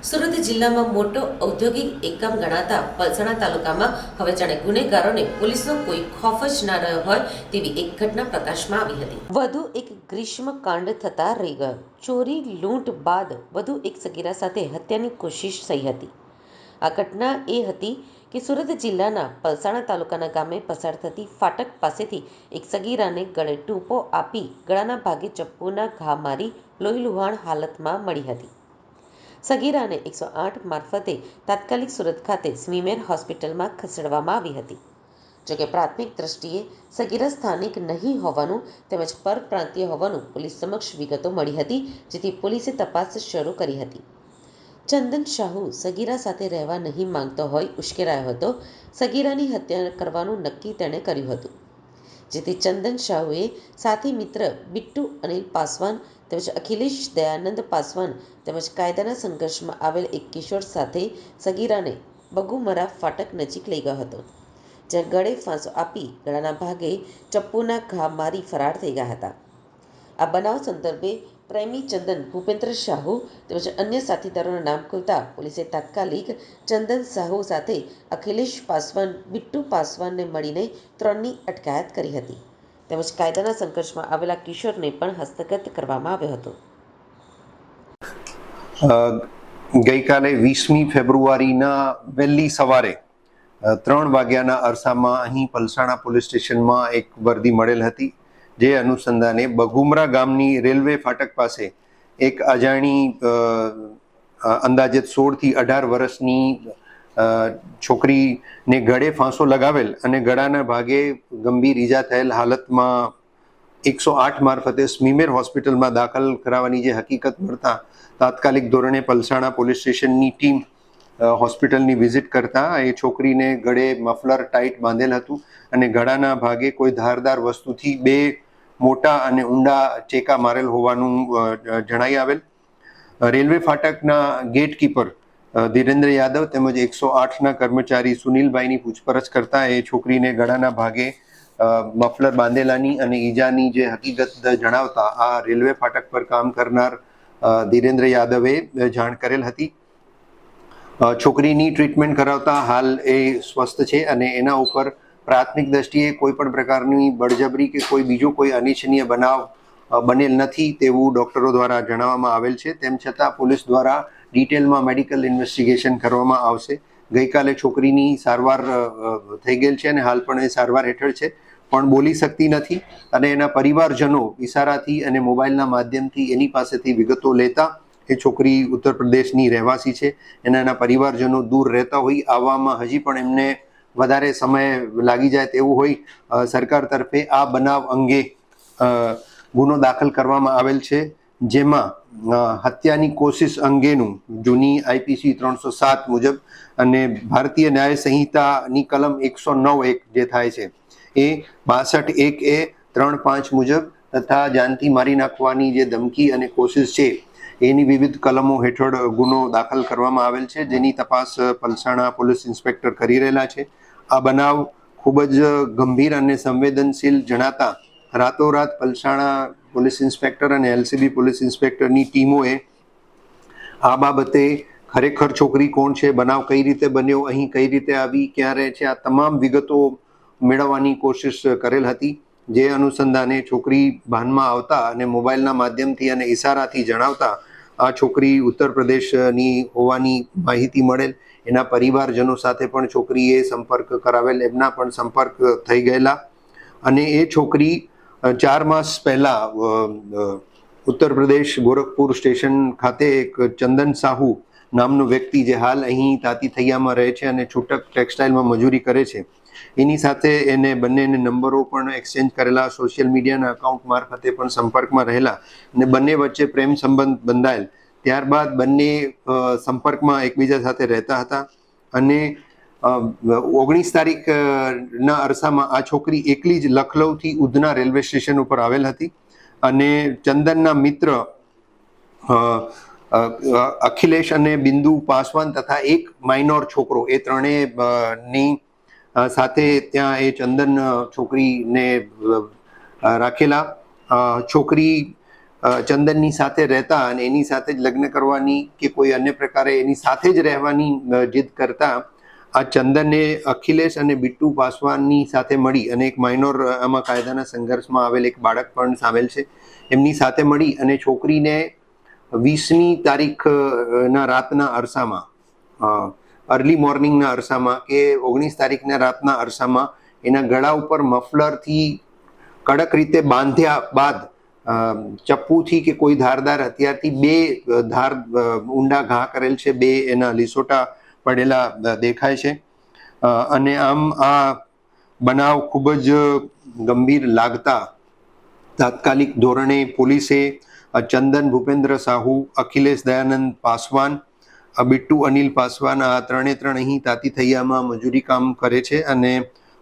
સુરત જિલ્લામાં મોટો ઔદ્યોગિક એકમ ગણાતા પલસાણા તાલુકામાં હવે જાણે ગુનેગારોને પોલીસનો કોઈ ખોફ જ ના રહ્યો હોય તેવી એક ઘટના પ્રકાશમાં આવી હતી. વધુ એક ગ્રીષ્મકાંડ થતા રહી ગયો. ચોરી, લૂંટ બાદ વધુ એક સગીરા સાથે હત્યાની કોશિશ થઈ હતી. આ ઘટના એ હતી કે સુરત જિલ્લાના પલસાણા તાલુકાના ગામે પસાર થતી ફાટક પાસેથી એક સગીરાને ગળે ટૂંપો આપી ગળાના ભાગે ચપ્પુના ઘા મારી લોહીલુહાણ હાલતમાં મળી હતી. સગીરાને એકસો આઠ મારફતે તાત્કાલિક સુરત ખાતે સ્વીમેર હોસ્પિટલમાં ખસેડવામાં આવી હતી. જોકે પ્રાથમિક દ્રષ્ટિએ સગીરા સ્થાનિક નહીં હોવાનું તેમજ પરપ્રાંતીય હોવાનું પોલીસ સમક્ષ વિગતો મળી હતી, જેથી પોલીસે તપાસ શરૂ કરી હતી. ચંદન શાહુ સગીરા સાથે રહેવા નહીં માંગતો હોય ઉશ્કેરાયો હતો. સગીરાની હત્યા કરવાનું નક્કી તેણે કર્યું હતું. જેથી ચંદન શાહુએ સાથી મિત્ર બિટ્ટુ અનિલ પાસવાન તેમજ અખિલેશ દયાનંદ પાસવાન તેમજ કાયદાના સંઘર્ષમાં આવેલ એક કિશોર સાથે સગીરાને બગુમરા ફાટક નજીક લઈ ગયો હતો, જ્યાં ગળે ફાંસો આપી ગળાના ભાગે ચપ્પુના ઘા મારી ફરાર થઈ ગયા હતા. આ બનાવ સંદર્ભે પ્રેમી ચંદન ભૂપેન્દ્ર શાહુ તેમજ અન્ય સાથીદારોના નામ ખુલતા પોલીસે તાત્કાલિક ચંદન સાહુ સાથે અખિલેશ પાસવાન, બિટ્ટુ પાસવાનને મળીને ત્રણની અટકાયત કરી હતી. તેમજ કાયદાના સંઘર્ષમાં આવેલા કિશોરને પણ હસ્તગત કરવામાં આવ્યો હતો. ગઈકાલે વીસમી ફેબ્રુઆરીના વહેલી સવારે ત્રણ વાગ્યાના અરસામાં અહીં પલસાણા પોલીસ સ્ટેશનમાં એક વર્દી મળેલ હતી. જે અનુસંધાને બગુમરા ગામની રેલવે ફાટક પાસે એક અજાણી અ, અ, અંદાજે સોળથી અઢાર વર્ષની છોકરીને ગળે ફાંસો લગાવેલ અને ગળાના ભાગે ગંભીર ઈજા થયેલ હાલતમાં એકસો આઠ મારફતે સ્મીમેર હોસ્પિટલમાં દાખલ કરાવવાની જે હકીકત મળતા તાત્કાલિક ધોરણે પલસાણા પોલીસ સ્ટેશનની ટીમ હોસ્પિટલની વિઝિટ કરતા એ છોકરીને ગળે મફલર ટાઈટ બાંધેલ હતું અને ગળાના ભાગે કોઈ ધારદાર વસ્તુથી બે મોટા અને ઊંડા ચેકા મારેલ હોવાનું જણાઈ આવેલ. રેલવે ફાટકના ગેટકીપર ધીરેન્દ્ર યાદવ તેમજ એકસો આઠના કર્મચારી સુનિલભાઈની પૂછપરછ કરતા એ છોકરીને ગળાના ભાગે મફલર બાંધેલાની અને ઈજાની જે હકીકત જણાવતા આ રેલવે ફાટક પર કામ કરનાર ધીરેન્દ્ર યાદવે જાણ કરેલ હતી. છોકરીની ટ્રીટમેન્ટ કરાવતા હાલ એ સ્વસ્થ છે અને એના ઉપર પ્રાથમિક દ્રષ્ટિએ કોઈ પણ પ્રકારની બળજબરી કે કોઈ બીજો કોઈ અનિચ્છનીય બનાવ બનેલ નથી તેવું ડોક્ટરો દ્વારા જણાવવામાં આવેલ છે. તેમ છતાં પોલીસ દ્વારા ડિટેલમાં મેડિકલ ઇન્વેસ્ટિગેશન કરવામાં આવશે. ગઈકાલે છોકરીની સારવાર થઈ ગયેલ છે અને હાલ પણ એ સારવાર હેઠળ છે. પણ બોલી શકતી નથી અને એના પરિવારજનો ઈશારાથી અને મોબાઈલના માધ્યમથી એની પાસેથી વિગતો લેતા એ છોકરી ઉત્તર પ્રદેશની રહેવાસી છે. એના એના પરિવારજનો દૂર રહેતા હોય આવવામાં હજી પણ એમને વધારે સમય લાગી જાય તેવું હોય સરકાર તરફે આ બનાવ અંગે ગુનો દાખલ કરવામાં આવેલ છે, જેમાં હત્યાની કોશિશ અંગેનું જૂની આઈપીસી ત્રણસો સાત મુજબ અને ભારતીય ન્યાય સંહિતાની કલમ એકસો નવ એક જે થાય છે, એ બાસઠ એક એ ત્રણ પાંચ મુજબ તથા જાનથી મારી નાખવાની જે ધમકી અને કોશિશ છે, એની વિવિધ કલમો હેઠળ ગુનો દાખલ કરવામાં આવેલ છે, જેની તપાસ પલસાણા પોલીસ ઇન્સ્પેક્ટર કરી રહેલા છે આ બનાવ ખૂબ જ ગંભીર અને સંવેદનશીલ જણાતા રાતોરાત પલસાણા પોલીસ ઇન્સ્પેક્ટર અને એલસીબી પોલીસ ઇન્સ્પેક્ટરની ટીમોએ આ બાબતે ખરેખર છોકરી કોણ છે, બનાવ કઈ રીતે બન્યો, અહીં કઈ રીતે આવી, ક્યાં રહે છે, આ તમામ વિગતો મેળવવાની કોશિશ કરેલ હતી. જે અનુસંધાને છોકરી ભાનમાં આવતા અને મોબાઈલના માધ્યમથી અને ઈશારાથી જણાવતા આ છોકરી ઉત્તર પ્રદેશની હોવાની માહિતી મળેલ. એના પરિવારજનો સાથે પણ છોકરીએ સંપર્ક કરાવેલ. એમના પણ સંપર્ક થઈ ગયેલા. અને એ છોકરી ચાર માસ પહેલા ઉત્તર પ્રદેશ ગોરખપુર સ્ટેશન ખાતે એક ચંદન સાહુ નામનો વ્યક્તિ જે હાલ અહીં તાતી થૈયામાં રહે છે અને છૂટક ટેક્સટાઇલમાં મજૂરી કરે છે. એની સાથે એને બંનેને નંબરો પણ એક્સચેન્જ કરેલા સોશિયલ મીડિયાના અકાઉન્ટ મારફતે પણ સંપર્કમાં રહેલા અને બંને વચ્ચે પ્રેમ સંબંધ બંધાયેલ. ત્યારબાદ બંને સંપર્કમાં એકબીજા સાથે રહેતા હતા અને ઓગણીસ તારીખના અરસામાં આ છોકરી એકલી જ લખનૌથી ઉધના રેલવે સ્ટેશન ઉપર આવેલ હતી અને ચંદનના મિત્ર અખિલેશ અને બિંદુ પાસવાન તથા એક માઇનોર છોકરો એ ત્રણેયની અ, સાથે ત્યાં એ ચંદન છોકરીને રાખેલા. છોકરી ચંદનની સાથે રહેતા અને એની સાથે જ લગ્ન કરવાની કે કોઈ અન્ય પ્રકારે એની સાથે જ રહેવાની જીદ કરતા આ ચંદને અખિલેશ અને બિટ્ટુ પાસવાનની સાથે મળી અને એક માઇનોર આમાં કાયદાના સંઘર્ષમાં આવેલ એક બાળક પણ સામેલ છે. એમની સાથે મળી અને છોકરીને વીસમી તારીખના રાતના અરસામાં અર્લી મોર્નિંગના અરસામાં કે ઓગણીસ તારીખના રાતના અરસામાં એના ગળા ઉપર મફલરથી કડક રીતે બાંધ્યા બાદ ચપ્પુથી કે કોઈ ધારદાર હથિયારથી બે ધાર ઊંડા ઘા કરેલ છે, બે એના લીસોટા પડેલા દેખાય છે. અને આમ આ બનાવ ખૂબ જ ગંભીર લાગતા તાત્કાલિક ધોરણે પોલીસે ચંદન ભૂપેન્દ્ર સાહુ, અખિલેશ દયાનંદ પાસવાન બિટ્ટુ અનિલ પાસવાન આ ત્રણે ત્રણ અહીં તાતી થૈયામાં મજૂરી કામ કરે છે અને